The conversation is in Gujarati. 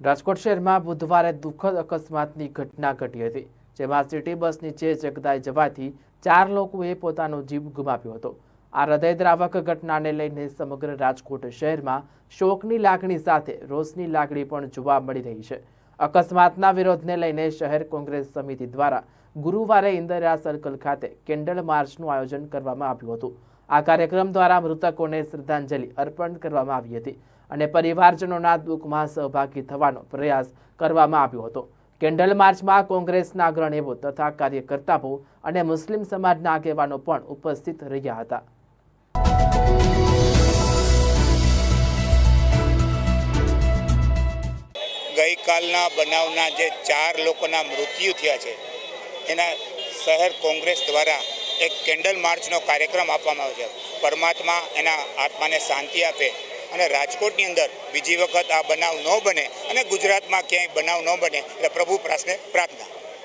રાજકોટ શહેરમાં બુધવારે દુઃખદ અકસ્માતની ઘટના ઘટી હતી, જેમાં સિટી બસ નીચે જગદાઈ જવાથી ચાર લોકોએ પોતાનો જીવ ગુમાવ્યો હતો. આ હૃદયદ્રાવક ઘટનાને લઈને સમગ્ર રાજકોટ શહેરમાં શોકની લાગણી સાથે રોષની લાગણી પણ જોવા મળી રહી છે. અકસ્માતના વિરોધને લઈને શહેર કોંગ્રેસ સમિતિ દ્વારા ગુરુવારે ઇન્દિરા સર્કલ ખાતે કેન્ડલ માર્ચનું આયોજન કરવામાં આવ્યું હતું. આ કાર્યક્રમ દ્વારા મૃતકોને શ્રદ્ધાંજલિ અર્પણ કરવામાં આવી હતી. અને પરિવારજનોના દુઃખમાં સહભાગી થવાનો પ્રયાસ કરવામાં આવ્યો હતો. કેન્ડલ માર્ચમાં કોંગ્રેસના અગ્રણીઓ તથા કાર્યકર્તાઓ અને મુસ્લિમ સમાજના આગેવાનો પણ ઉપસ્થિત રહ્યા હતા. ગઈકાલના બનાવના જે ચાર લોકોના મૃત્યુ થયા છે, એના શહેર કોંગ્રેસ દ્વારા એક કેન્ડલ માર્ચનો કાર્યક્રમ આપવામાં આવ્યો છે. પરમાત્મા એના આત્માને શાંતિ આપે અને રાજકોટની અંદર બીજી વખત આ બનાવ ન બને અને ગુજરાતમાં ક્યાંય બનાવ ન બને એટલે પ્રભુ પ્રાસને પ્રાર્થના.